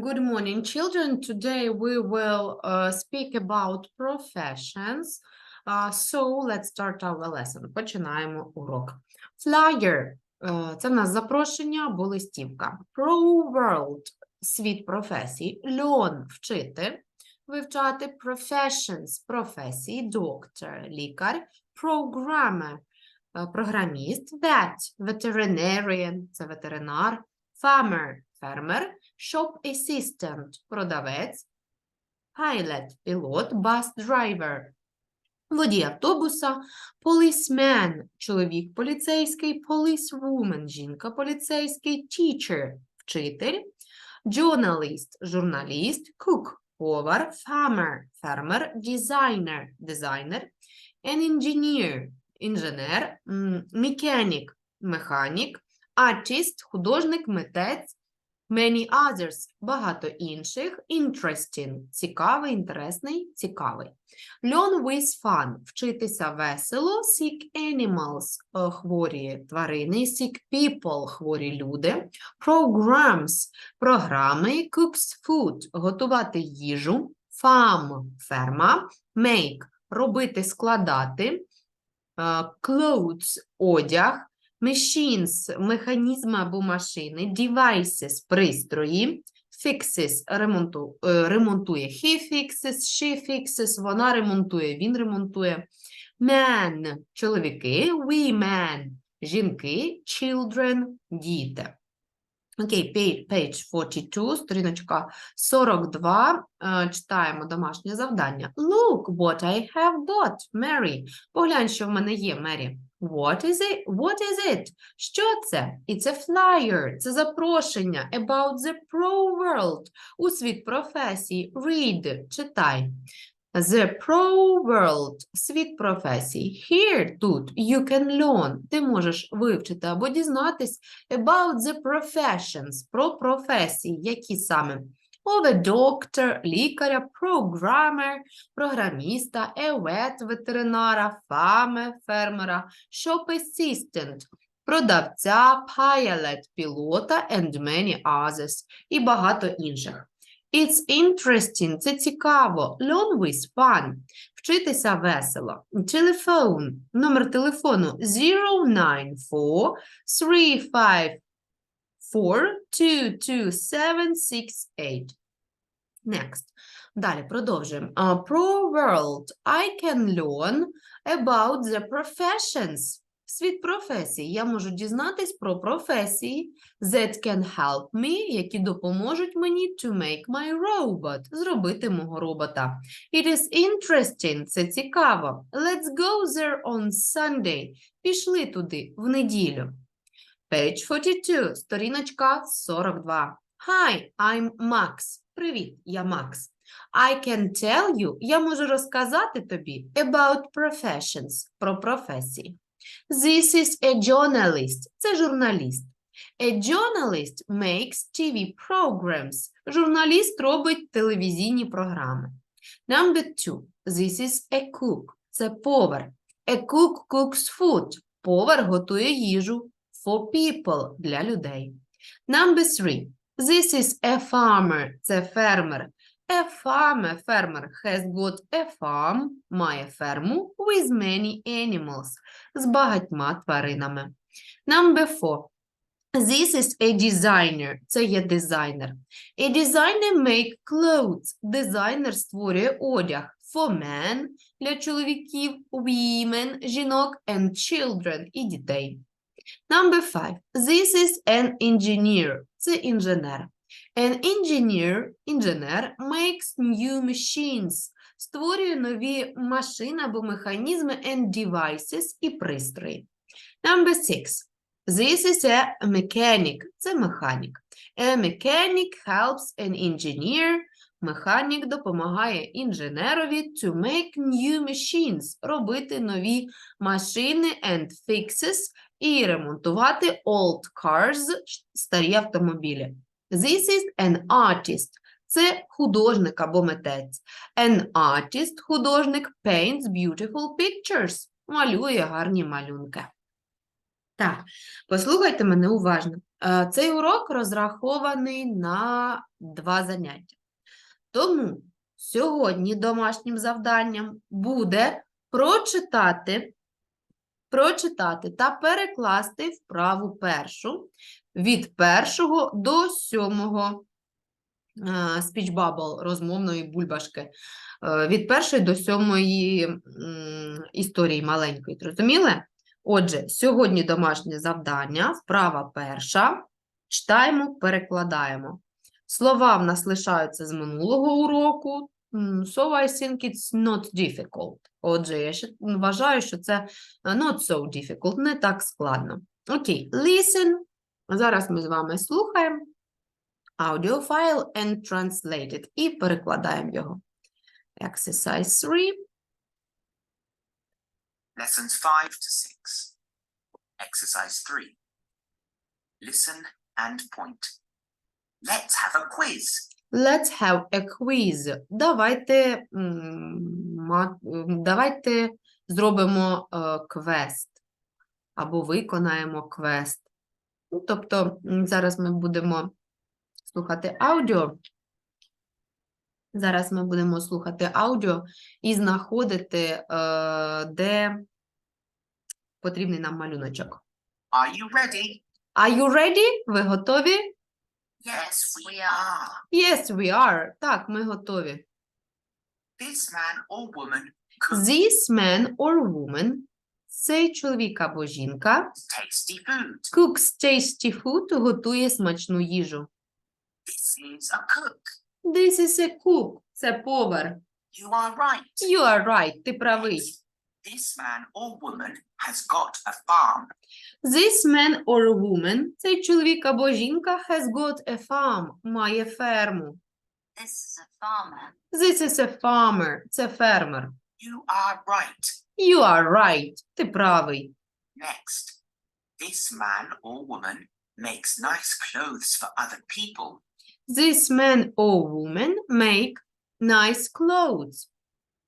Good morning, children. Today we will uh, speak about professions. Uh, so let's start our lesson. Починаємо урок. Flyer е, – це в нас запрошення або листівка. Pro world – світ професій. Learn – вчити, вивчати. Professions – професії. Doctor – лікар. Programmer е, – програміст. Vet – veterinarian – це ветеринар. Farmer – фермер. Shop assistant – продавець, pilot – пілот, bus driver – водій автобуса, policeman – чоловік поліцейський, policewoman – жінка поліцейський, teacher – вчитель, journalist – журналіст, cook – повар, farmer – фермер, designer – дизайнер, an engineer – інженер, mechanic – механік, artist – художник, митець, Many others – багато інших. Interesting – цікавий, інтересний, цікавий. Learn with fun – вчитися весело. Sick animals – е, хворі тварини. Sick people – хворі люди. Programs – програми. Cooks food – готувати їжу. Farm – ферма. Make – робити, складати. Е, Clothes – одяг. Machines – механізми або машини, devices – пристрої, fixes – ремонту, е, ремонтує, he fixes, she fixes, вона ремонтує, він ремонтує, man – чоловіки, women – жінки, children – діти. Окей, page, page 42, сторіночка 42, е, читаємо домашнє завдання. Look what I have got, Mary. Поглянь, що в мене є, Мері. What is it? What is it? Що це? It's a flyer. Це запрошення about the pro world. У світ професій. Read. Читай. The pro world. Світ професій. Here, тут, you can learn. Ти можеш вивчити або дізнатись about the professions. Про професії. Які саме? A doctor, лікаря, programmer, програміста, a ветеринара, farmer, фермера, shop assistant, продавця, pilot, пілота, and many others, і багато інших. It's interesting, це цікаво. Learn with fun, вчитися весело. Telephone, номер телефону 094 354 22768. Next. Далі продовжуємо. Uh, Pro world. I can learn about the professions. Світ професій. Я можу дізнатись про професії that can help me, які допоможуть мені to make my robot, зробити мого робота. It is interesting, це цікаво. Let's go there on Sunday. Пішли туди в неділю. Page 42, сторіночка 42. Hi, I'm Max. Привіт, я Макс. I can tell you, я можу розказати тобі about professions, про професії. This is a journalist, це журналіст. A journalist makes TV programs. Журналіст робить телевізійні програми. Number two, this is a cook, це повар. A cook cooks food. Повар готує їжу for people для людей. Number three. This is a farmer. Це фермер. A farmer, фермер has got a farm, має ферму with many animals. З багатьма тваринами. Number four. This is a designer. Це є дизайнер. A designer make clothes. Дизайнер створює одяг. For men – для чоловіків, women – жінок, and children – і дітей. Number five. This is an engineer. Це інженер. An engineer, інженер, makes new machines. Створює нові машини або механізми and devices і пристрої. Number six. This is a mechanic. Це механік. A mechanic helps an engineer. Механік допомагає інженерові to make new machines. Робити нові машини and fixes і ремонтувати old cars, старі автомобілі. This is an artist. Це художник або митець. An artist – художник paints beautiful pictures. Малює гарні малюнки. Так, послухайте мене уважно. Е, Цей урок розрахований на два заняття. Тому сьогодні домашнім завданням буде прочитати, прочитати та перекласти вправу першу від першого до сьомого е, speech bubble, розмовної бульбашки. Е, Від першої до сьомої історії маленької. Зрозуміли? Отже, сьогодні домашнє завдання, вправа перша. Читаємо, перекладаємо. Слова в нас лишаються з минулого уроку, so I think it's not difficult. Отже, я ще вважаю, що це е, not so difficult, не так складно. Окей, listen. Зараз ми з вами слухаємо file and translate it і перекладаємо його. Exercise 3. Lessons 5 to 6. Exercise 3. Listen and point. Let's have a quiz. Let's have a quiz. Давайте, давайте зробимо е, квест або виконаємо квест. Ну, тобто зараз ми будемо слухати аудіо. Зараз ми будемо слухати аудіо і знаходити, е, де потрібний нам малюночок. Are you ready? Are you ready? Ви готові? Yes, we are. Yes, we are. Так, ми готові. This man or woman cooks This man or woman, цей чоловік або жінка, tasty food. cooks tasty food, готує смачну їжу. This is a cook. This is a cook, це повар. You are right. You are right, ти правий. This man or woman has got a farm. This man or woman, цей чоловік або жінка has got a farm, має ферму. This is a farmer. This is a farmer, це фермер. You are right. You are right, ти правий. Next. This man or woman makes nice clothes for other people. This man or woman make nice clothes.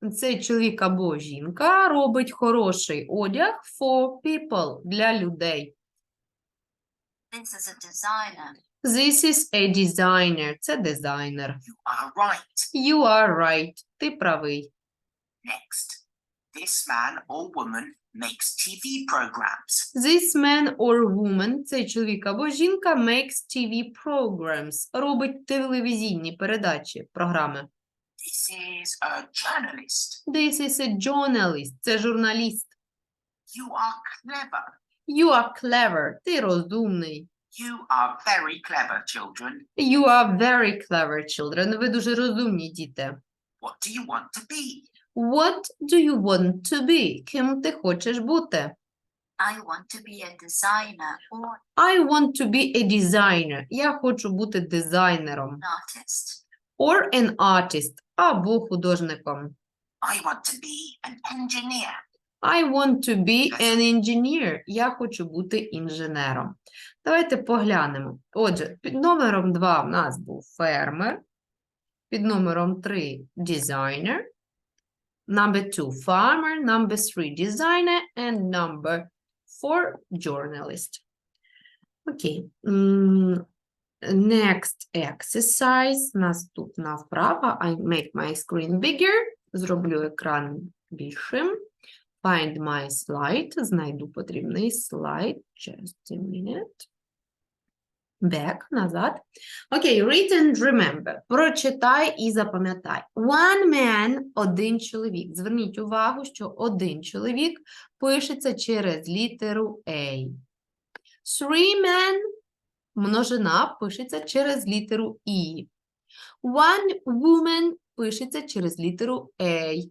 Цей чоловік або жінка робить хороший одяг for people, для людей. This is a designer. This is a designer. Це дизайнер. You are right. You are right. Ти правий. Next, this man or woman makes TV programs. This man or woman, цей чоловік або жінка, makes TV programs. Робить телевізійні передачі, програми. This is a journalist. This is a journalist. Це журналіст. You are clever. You are clever. Ти розумний. You are very clever, children. You are very clever children. Ви дуже розумні діти. What do you want to be? What do you want to be? Ким ти хочеш бути? I want to be a designer or I want to be a designer. Я хочу бути дизайнером. an artist. Or an artist. Або художником. I want to be an engineer. I want to be an engineer. Я хочу бути інженером. Давайте поглянемо. Отже, під номером 2 в нас був фермер. Під номером 3 designer. Number 2 farmer. Number 3 designer. And number 4 journalist. Окей. Next exercise. Наступна вправа. I make my screen bigger. Зроблю екран більшим. Find my slide. Знайду потрібний слайд. Just a minute. Back, назад. Окей, read and remember. Прочитай і запам'ятай. One man – один чоловік. Зверніть увагу, що один чоловік пишеться через літеру A. Three men – множина пишеться через літеру E. One woman пишеться через літеру A.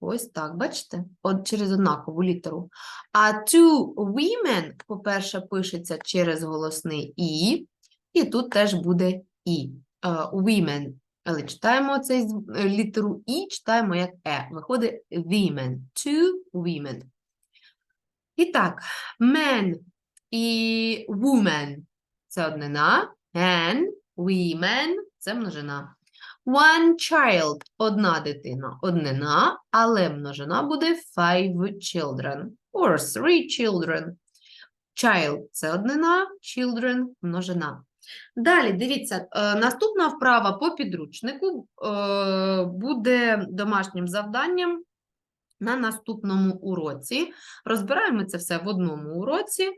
Ось так, бачите? От через однакову літеру. А two women, по-перше, пишеться через голосний і, і тут теж буде і. Е, women. Але читаємо цей е, літеру і, читаємо як е. Виходить women. Two women. І так, men і woman – це однина. And women – це множина. One child – одна дитина, однина, але множина буде five children or three children. Child – це однина, children – множина. Далі, дивіться, е, наступна вправа по підручнику е, буде домашнім завданням на наступному уроці. Розбираємо це все в одному уроці,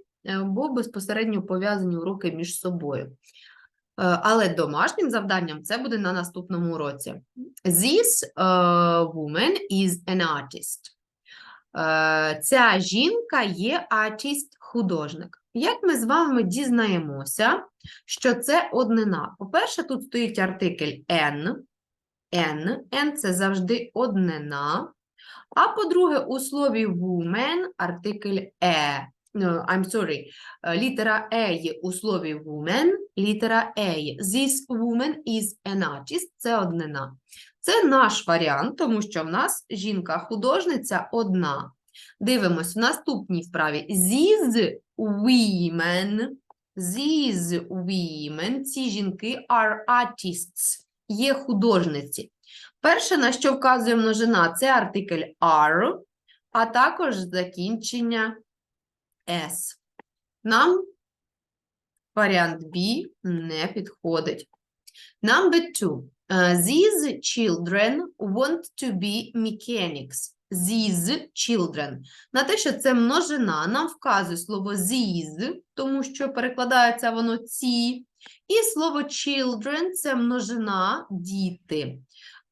бо безпосередньо пов'язані уроки між собою. Е, Але домашнім завданням це буде на наступному уроці. This е, woman is an artist. Е, Ця жінка є артист, художник. Як ми з вами дізнаємося, що це однина? По-перше, тут стоїть артикль n. n. n – це завжди однина. А по-друге, у слові woman артикль е. No, I'm sorry. е, Літера е є у слові woman, літера е є. This woman is an artist. Це однина. Це наш варіант, тому що в нас жінка-художниця одна. Дивимось в наступній вправі. These women, these women, ці жінки are artists, є художниці. Перше, на що вказує множина, це артикль are, а також закінчення s. Нам варіант B не підходить. Number two. Uh, these children want to be mechanics. These children. На те, що це множина, нам вказує слово these, тому що перекладається воно ці. І слово children – це множина діти.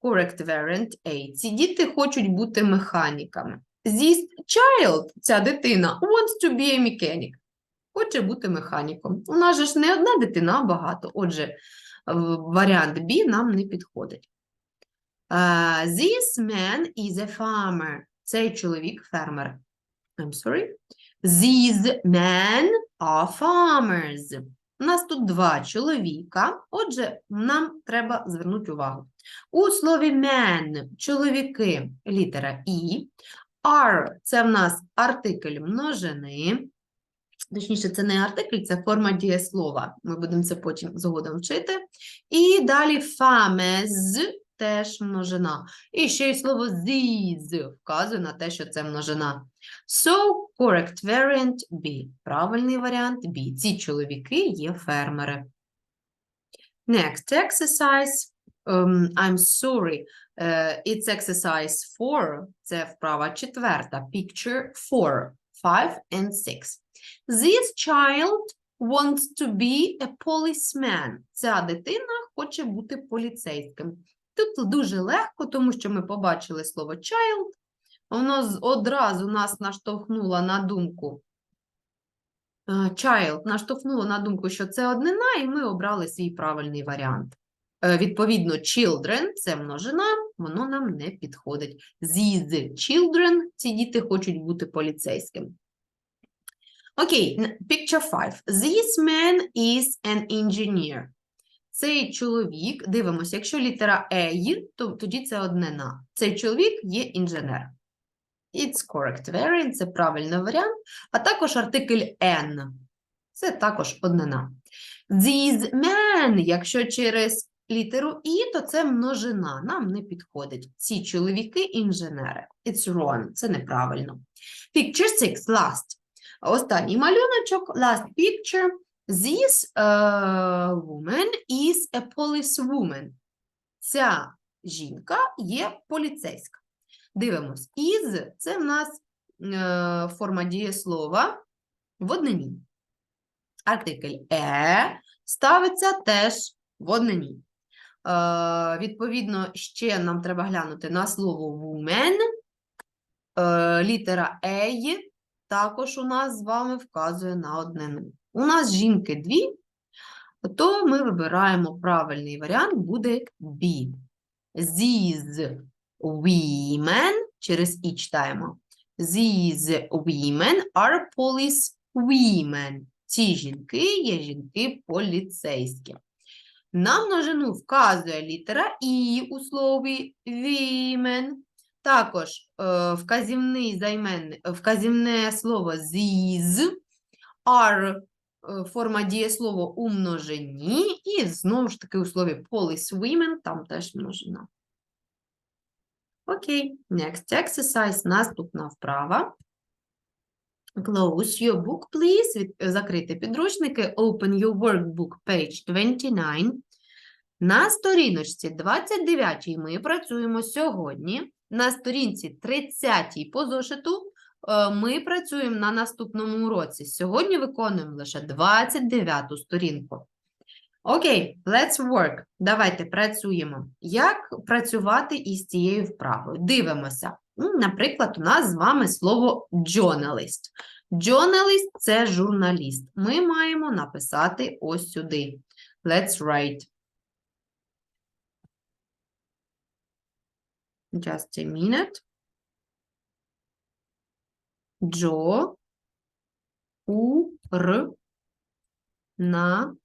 Correct variant A. Ці діти хочуть бути механіками. This child, ця дитина, wants to be a mechanic. Хоче бути механіком. У нас же ж не одна дитина, а багато. Отже, варіант B нам не підходить. Uh, this man is a farmer. Цей чоловік фермер. I'm sorry. These men are farmers. У нас тут два чоловіка. Отже, нам треба звернути увагу. У слові man чоловіки літера І. Are – це в нас артикль множини. Точніше, це не артикль, це форма дієслова. Ми будемо це потім згодом вчити. І далі фамез теж множина. І ще й слово these вказує на те, що це множина. So, correct variant B. Правильний варіант B. Ці чоловіки є фермери. Next exercise. Um, I'm sorry. It's exercise 4. Це вправа четверта. Picture 4, 5 and 6. This child wants to be a policeman. Ця дитина хоче бути поліцейським. Тут дуже легко, тому що ми побачили слово child. Воно одразу нас наштовхнуло на думку. е, Child наштовхнуло на думку, що це однина, і ми обрали свій правильний варіант. Е, Відповідно, children – це множина, воно нам не підходить. These children – ці діти хочуть бути поліцейським. Окей, н- picture 5. This man is an engineer. Цей чоловік, дивимося, якщо літера E, то тоді це однина. Цей чоловік є інженер. It's correct variant, це правильний варіант. А також артикль N. Це також однина. These men, якщо через літеру І, то це множина. Нам не підходить. Ці чоловіки інженери. It's wrong. Це неправильно. Picture 6, last. Останній малюночок, last picture. This uh, woman is a policewoman. Ця жінка є поліцейська. Дивимось. Is – це в нас е, форма дієслова в однині. Артикль е ставиться теж в однині. Е, відповідно, ще нам треба глянути на слово woman. Е, літера е також у нас з вами вказує на однину. У нас жінки дві, то ми вибираємо правильний варіант, буде B. These women, через і читаємо. These women are police women. Ці жінки є жінки поліцейські. На множину вказує літера І у слові women. Також е, вказівний займенник, вказівне слово these are е, форма дієслова у множині, і знову ж таки у слові police women там теж множина. Окей, next exercise, наступна вправа. Close your book, please. Від- Закрити підручники. Open your workbook, page 29. На сторіночці 29 ми працюємо сьогодні. На сторінці 30 по зошиту е, ми працюємо на наступному уроці. Сьогодні виконуємо лише 29 сторінку. Окей, let's work. Давайте працюємо. Як працювати із цією вправою? Дивимося. М, Наприклад, у нас з вами слово journalist. Journalist – це журналіст. Ми маємо написати ось сюди. Let's write. Just a minute. Джо, у, р, на,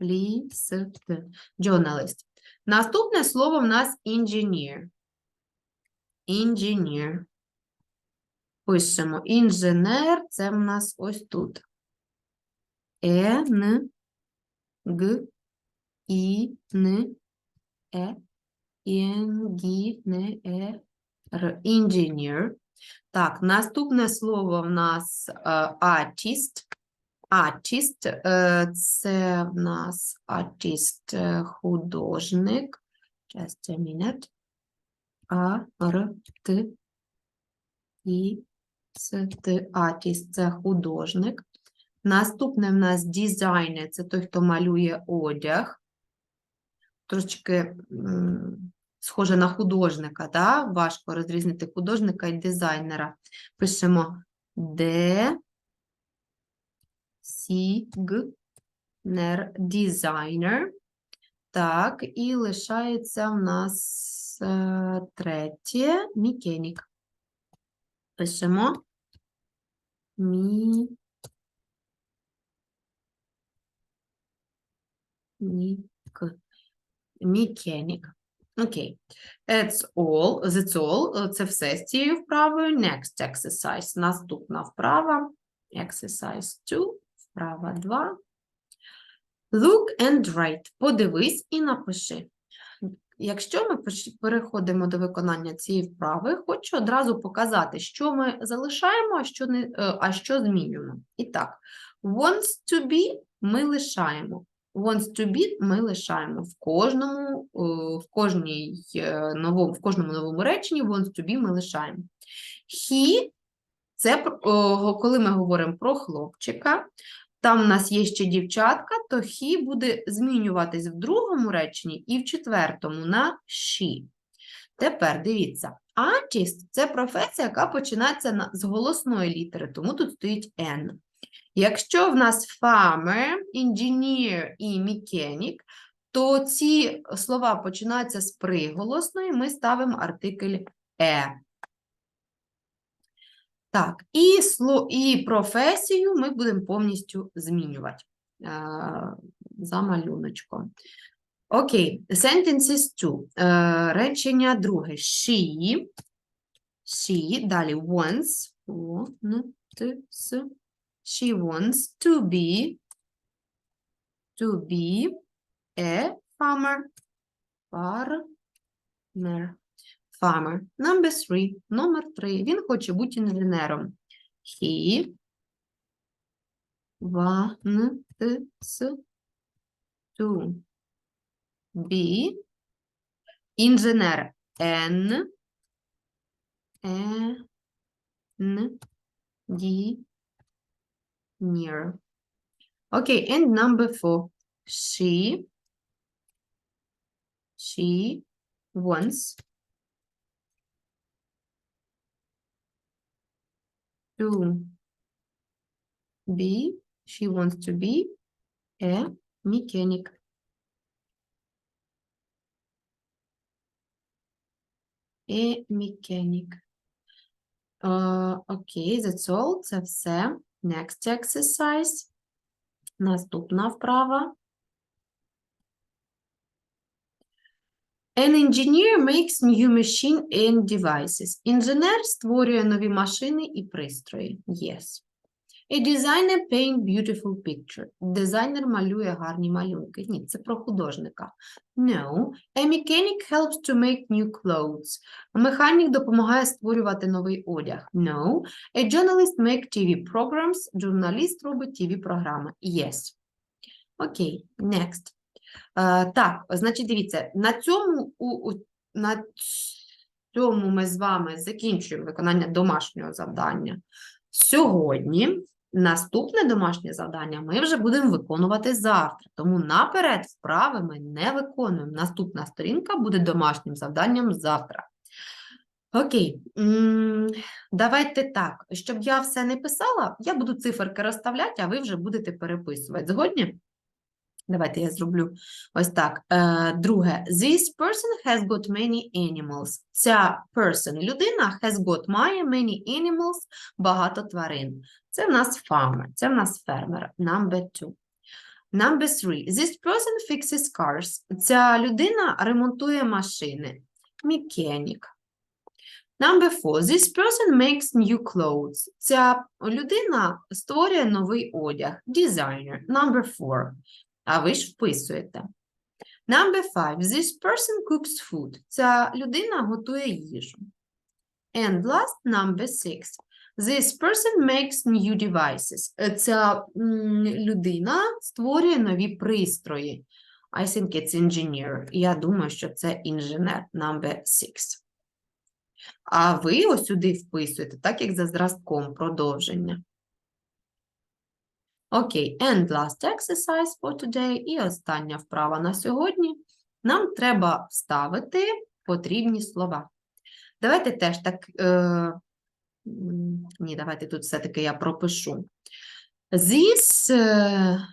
лі, с. Journalist. Наступне слово в нас engineer. Engineer. Пишемо інженер, це в нас ось тут. Е, Н, Г, І, Н, Е, Н, Г. Так, наступне слово в нас artist. Artist це в нас artist е, художник. Just a minute. А, Р, Т, І, С, Т, artist – це художник. Наступне в нас дизайнер – це той, хто малює одяг. Трошечки схоже на художника, да? Важко розрізнити художника і дизайнера. Пишемо Д, Сі, Г, Нер, дизайнер. Так, і лишається в нас е, третє мікенік. Пишемо мі, мік, мікенік. Окей. That's all. That's all. Це все з цією вправою. Next exercise. Наступна вправа. Exercise 2. Вправа 2. Look and write. Подивись і напиши. Якщо ми переходимо до виконання цієї вправи, хочу одразу показати, що ми залишаємо, а що, не, е, а що змінюємо. І так, wants to be ми лишаємо. Wants to be ми лишаємо в кожному, е, в кожній е, новому, в кожному новому реченні wants to be ми лишаємо. He це коли ми говоримо про хлопчика, там у нас є ще дівчатка, то he буде змінюватись в другому реченні і в четвертому на she. Тепер дивіться, artist – це професія, яка починається з голосної літери, тому тут стоїть N. Якщо в нас farmer, engineer і mechanic, то ці слова починаються з приголосної, ми ставимо артикль е. Так, і, і професію ми будемо повністю змінювати е, за малюночком. Окей, sentences two. Е, речення друге. She, she, далі wants, wants, she wants to be, to be a farmer, farmer. Farmer. Number three. Номер три. Він хоче бути інженером. He wants to be інженер. N E N D near. Okay, and number four. She she wants to be, she wants to be a mechanic. A mechanic. Uh, okay, that's all. Це все. Next exercise. Наступна вправа. An engineer makes new machine and devices. Інженер створює нові машини і пристрої. Yes. A designer paint beautiful picture. Дизайнер малює гарні малюнки. Ні, це про художника. No. A mechanic helps to make new clothes. Механік допомагає створювати новий одяг. No. A journalist make TV programs. Журналіст робить TV-програми. Yes. Окей, next. Е, так, значить, дивіться, на цьому, у, на цьому ми з вами закінчуємо виконання домашнього завдання. Сьогодні наступне домашнє завдання ми вже будемо виконувати завтра. Тому наперед вправи ми не виконуємо. Наступна сторінка буде домашнім завданням завтра. Окей, давайте так. Щоб я все не писала, я буду циферки розставляти, а ви вже будете переписувати. Згодні? Давайте я зроблю ось так. Е, друге. This person has got many animals. Ця person, людина, has got, має many animals, багато тварин. Це в нас farmer, це в нас фермер. Number two. Number three. This person fixes cars. Ця людина ремонтує машини. Mechanic. Number four. This person makes new clothes. Ця людина створює новий одяг. Designer. Number four. А ви ж вписуєте. Number five. This person cooks food. Ця людина готує їжу. And last, number six. This person makes new devices. Ця людина створює нові пристрої. I think it's engineer. Я думаю, що це інженер. Number six. А ви ось сюди вписуєте, так як за зразком продовження. Окей, and last exercise for today. І остання вправа на сьогодні. Нам треба вставити потрібні слова. Давайте теж так. Е, ні, давайте тут все-таки я пропишу. This, е,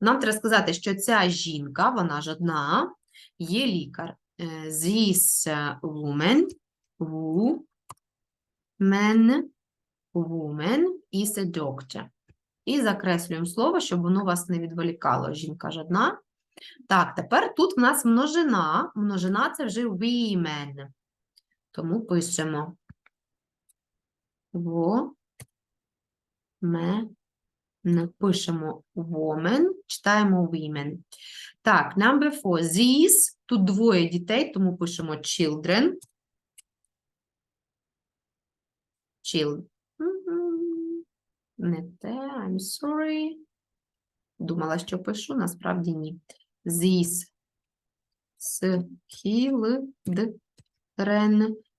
нам треба сказати, що ця жінка, вона ж одна, є лікар. Е, This woman, woman, woman is a doctor. І закреслюємо слово, щоб воно вас не відволікало. Жінка ж одна. Так, тепер тут в нас множина. Множина це вже women. Тому пишемо ме пишемо woman, читаємо women. Так, number four. These. Тут двоє дітей, тому пишемо children. Children. Не те, I'm sorry. Думала, що пишу, насправді ні. These children.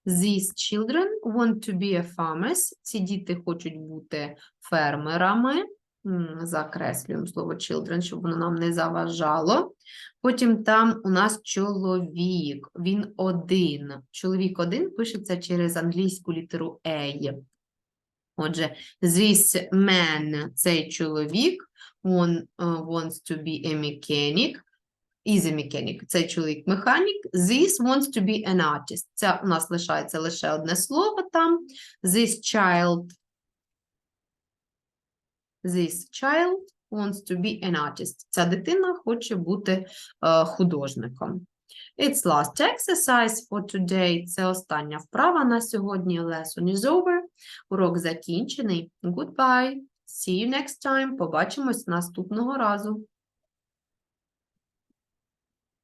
These children want to be a farmers. Ці діти хочуть бути фермерами. Закреслюємо слово children, щоб воно нам не заважало. Потім там у нас чоловік. Він один. Чоловік один пишеться через англійську літеру A. Отже, this man – цей чоловік, uh, wants to be a mechanic, is a mechanic, цей чоловік механік, this wants to be an artist. Це у нас лишається лише одне слово там. This child, this child wants to be an artist. Ця дитина хоче бути е, художником. It's last exercise for today. Це остання вправа на сьогодні. Lesson is over. Урок закінчений. Goodbye. See you next time. Побачимось наступного разу.